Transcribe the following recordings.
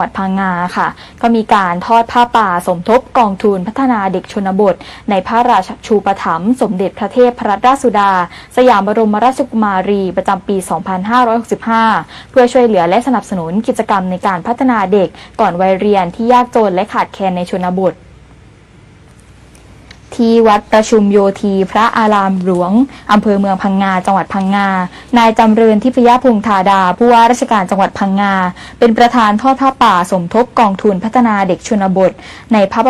จังหวัดพังงาค่ะ ก็มีการทอดผ้าป่าสมทบกองทุนพัฒนาเด็กชนบท ในพระราชูปถัมภ์สมเด็จพระเทพพระราชสุดา สยามบรมราชกุมารีประจำปี 2565 เพื่อช่วยเหลือและสนับสนุนกิจกรรมในการพัฒนาเด็กก่อนวัยเรียนที่ยากจนและขาดแคลนในชนบท ที่วัดประชุมโยธีพระอารามหลวง อำเภอเมืองพังงา จังหวัดพังงา นายจำเริญทิพยพงธาดา ผู้ว่าราชการจังหวัดพังงา เป็นประธานทอดผ้าป่าสมทบกองทุนพัฒนาเด็กชนบท ในพระ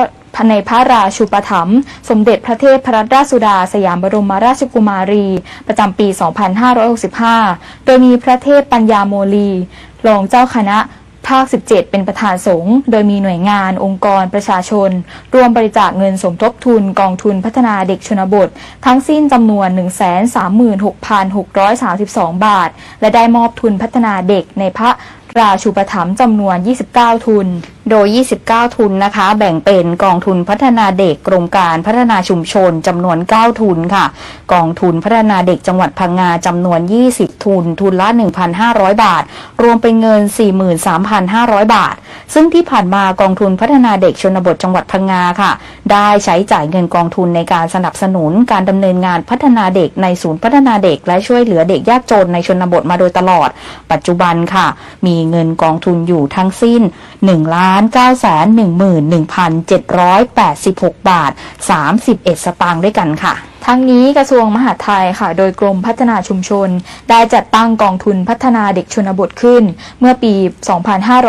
ในพระราชูปถัมภ์สมเด็จพระเทพพระราชสุดา สยามบรมราชกุมารี ประจำปี 2565 โดยมีพระเทพปัญญาโมลีรองเจ้าคณะ ภาค 17 เป็นประธานสงฆ์โดยมีหน่วยงาน องค์กรประชาชน รวมบริจาคเงินสมทบทุนกองทุนพัฒนาเด็กชนบท ทั้งสิ้นจำนวน 136,632 บาท และได้มอบทุนพัฒนาเด็กในพระราชูปถัมภ์จำนวน 29 ทุน โดย 29 ทุนนะคะ แบ่งเป็นกองทุนพัฒนาเด็กกรมการพัฒนาชุมชนจำนวน 9 ทุนค่ะ กองทุนพัฒนาเด็กจังหวัดพังงาจำนวน 20 ทุน ทุนละ 1,500 บาท รวมเป็นเงิน 43,500 บาท ซึ่งที่ผ่านมากองทุนพัฒนาเด็กชนบทจังหวัดพังงาค่ะ ได้ใช้จ่ายเงินกองทุนในการสนับสนุนการดำเนินงานพัฒนาเด็กในศูนย์พัฒนาเด็ก และช่วยเหลือเด็กยากจนในชนบทมาโดยตลอด ปัจจุบันค่ะ มีเงินกองทุนอยู่ทั้งสิ้น1ล้านานเก้าแสนหนึ่งหมื่นหนึ่งพันเจ็ดร้อยแปดสิบหกบาทสามสิบเอ็ดสตางค์ด้วยกันค่ะ ทั้งนี้กระทรวงมหาดไทยค่ะ โดยกรมพัฒนาชุมชน ได้จัดตั้งกองทุนพัฒนาเด็กชนบทขึ้น เมื่อปี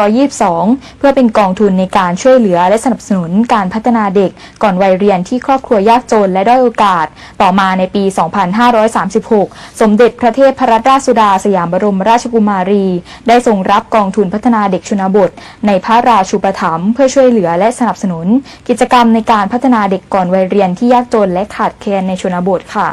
2522 เพื่อเป็นกองทุนในการช่วยเหลือและสนับสนุนการพัฒนาเด็กก่อนวัยเรียนที่ครอบครัวยากจนและด้อยโอกาส ต่อมาในปี 2536 สมเด็จพระเทพพระราชสุดาสยามบรมราชกุมารี ได้ทรงรับกองทุนพัฒนาเด็กชนบท ในพระราชูปถัมภ์เพื่อช่วยเหลือและสนับสนุน กิจกรรมในการพัฒนาเด็กก่อนวัยเรียนที่ยากจนและขาดแคลนในชนบทค่ะ